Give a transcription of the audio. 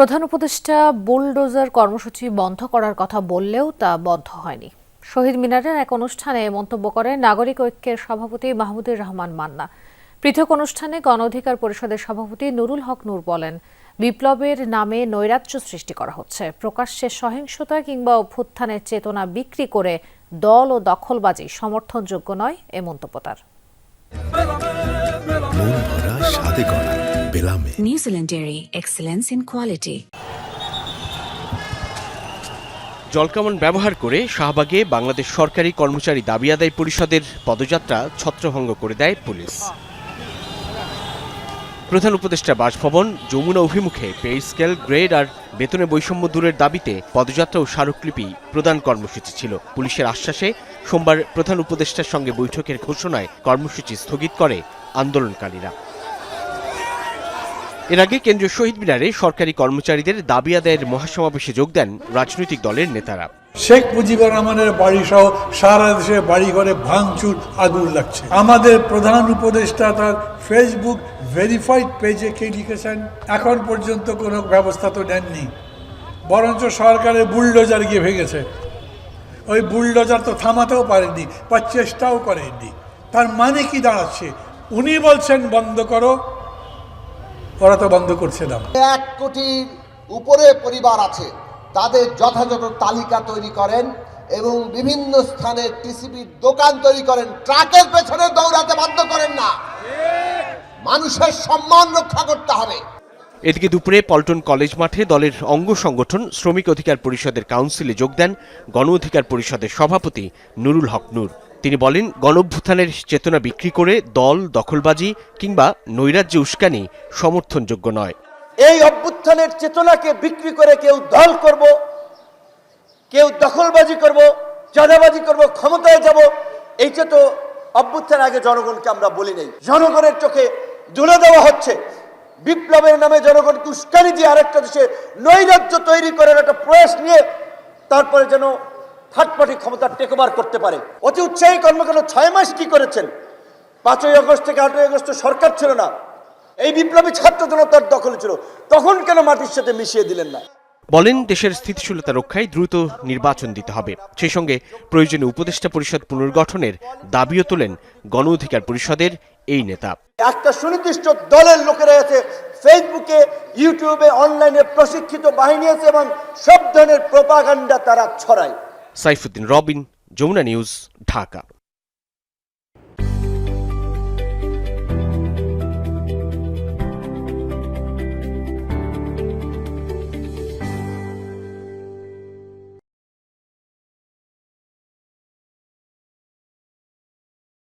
প্রধান উপদেষ্টা বুলডোজার কর্মসূচি বন্ধ করার কথা বললেও তা বন্ধ হয়নি। শহীদ মিনারের এক অনুষ্ঠানে মন্তব্য করেন নাগরিক ঐক্যের সভাপতি মাহমুদুর রহমান মান্না। পৃথক অনুষ্ঠানে গণ অধিকার পরিষদের সভাপতি নুরুল হক নূর বলেন, বিপ্লবের নামে নৈরাজ্য সৃষ্টি করা হচ্ছে। প্রকাশ্যে সহিংসতা কিংবা অভ্যুত্থানের চেতনা বিক্রি করে দল ও দখলবাজি সমর্থনযোগ্য নয়, এ মন্তব্য তার। বেলামে New Zealand Dairy, excellence in quality. জলকামান ব্যবহার করে শাহবাগে বাংলাদেশ সরকারি কর্মচারী দাবি আদায় পরিষদের পদযাত্রা ছত্রভঙ্গ করে দেয় পুলিশ। প্রধান উপদেষ্টা বাসভবন যমুনা অভিমুখে পে স্কেল গ্রেড আর বেতনে বৈষম্য দূরের দাবিতে পদযাত্রা ও স্মারকলিপি প্রদান কর্মসূচি ছিল। পুলিশের আশ্বাসে সোমবার প্রধান উপদেষ্টার সঙ্গে বৈঠকের ঘোষণায় কর্মসূচি স্থগিত করে আন্দোলনকারীরা। এর আগে কেন্দ্রীয় শহীদ মিনারে সরকারি কর্মচারীদের দাবি আদায়ের মহাসমাবেশে যোগ দেন রাজনৈতিক দলের নেতারা। শেখ মুজিবুর রহমানের বাড়ি সহ সারা দেশে বাড়ি ঘরে ভাঙচুর আগুন লাগছে। আমাদের প্রধান উপদেষ্টা তার ফেসবুক ভেরিফাইড পেজে কে লিখেছেন? এখন পর্যন্ত কোনো ব্যবস্থা তো নেননি। বরঞ্চ সরকারের বুলডোজার গিয়ে ভেঙেছে। ওই বুলডোজার তো থামাতেও পারেননি বা চেষ্টাও করেননি। তার মানে কি দাঁড়াচ্ছে? উনি বলছেন, বন্ধ করো। ওরা তো বন্ধ করছে না। এক কোটির উপরে পরিবার আছে তাদের যথাযথ তালিকা তৈরি করেন এবং বিভিন্ন স্থানে টিসিবির দোকান তৈরি করেন। ট্রাকের পেছনে দৌড়াতে বাধ্য করেন না। মানুষের সম্মান রক্ষা করতে হবে। এদিকে দুপুরে পল্টন কলেজ মাঠে দলের অঙ্গ সংগঠন শ্রমিক অধিকার পরিষদের কাউন্সিলে যোগ দেন গণ অধিকার পরিষদের সভাপতি নুরুল হক নূর। তিনি বলেন, গণঅভ্যুত্থানের চেতনা বিক্রি করে দল, দখলবাজি কিংবা নৈরাজ্য উস্কানি সমর্থনযোগ্য নয়। এই অভ্যুত্থানের চেতনাকে বিক্রি করে কেউ দল করব, কেউ দখলবাজি করব, চাঁদাবাজি করব, ক্ষমতায় যাব, এইটা তো অভ্যুত্থান আগে জনগণকে আমরা বলি নাই। জনগণের চোখে তুলে দেওয়া হচ্ছে। বিপ্লবের নামে জনগণকে উস্কানি দিয়ে আরেকটা দেশে নৈরাজ্য তৈরি করার একটা প্রয়াস নিয়ে তারপরে যেন থার্ড পার্টি ক্ষমতা টেকওভার করতে পারে। অতি উৎসাহী কর্মকাণ্ড ছয় মাস কি করেছেন? পাঁচই আগস্ট থেকে আটই আগস্ট সরকার ছিল না। এই বিপ্লবী ছাত্র জনতার দখল ছিল। তখন কেন মাটির সাথে মিশিয়ে দিলেন না? বলেন দেশের স্থিতিশীলতা রক্ষায় দ্রুত নির্বাচন দিতে হবে। সেই সঙ্গে প্রয়োজনে উপদেষ্টা পরিষদ পুনর্গঠনের দাবিও তোলেন গণ অধিকার পরিষদের এই নেতা। একটা সুনির্দিষ্ট দলের লোকেরা আছে ফেসবুকে ইউটিউবে অনলাইনে প্রশিক্ষিত বাহিনী আছে এবং সব ধরনের প্রপাগান্ডা তারা ছড়ায়। সাইফুদ্দিন রবিন যমুনা নিউজ ঢাকা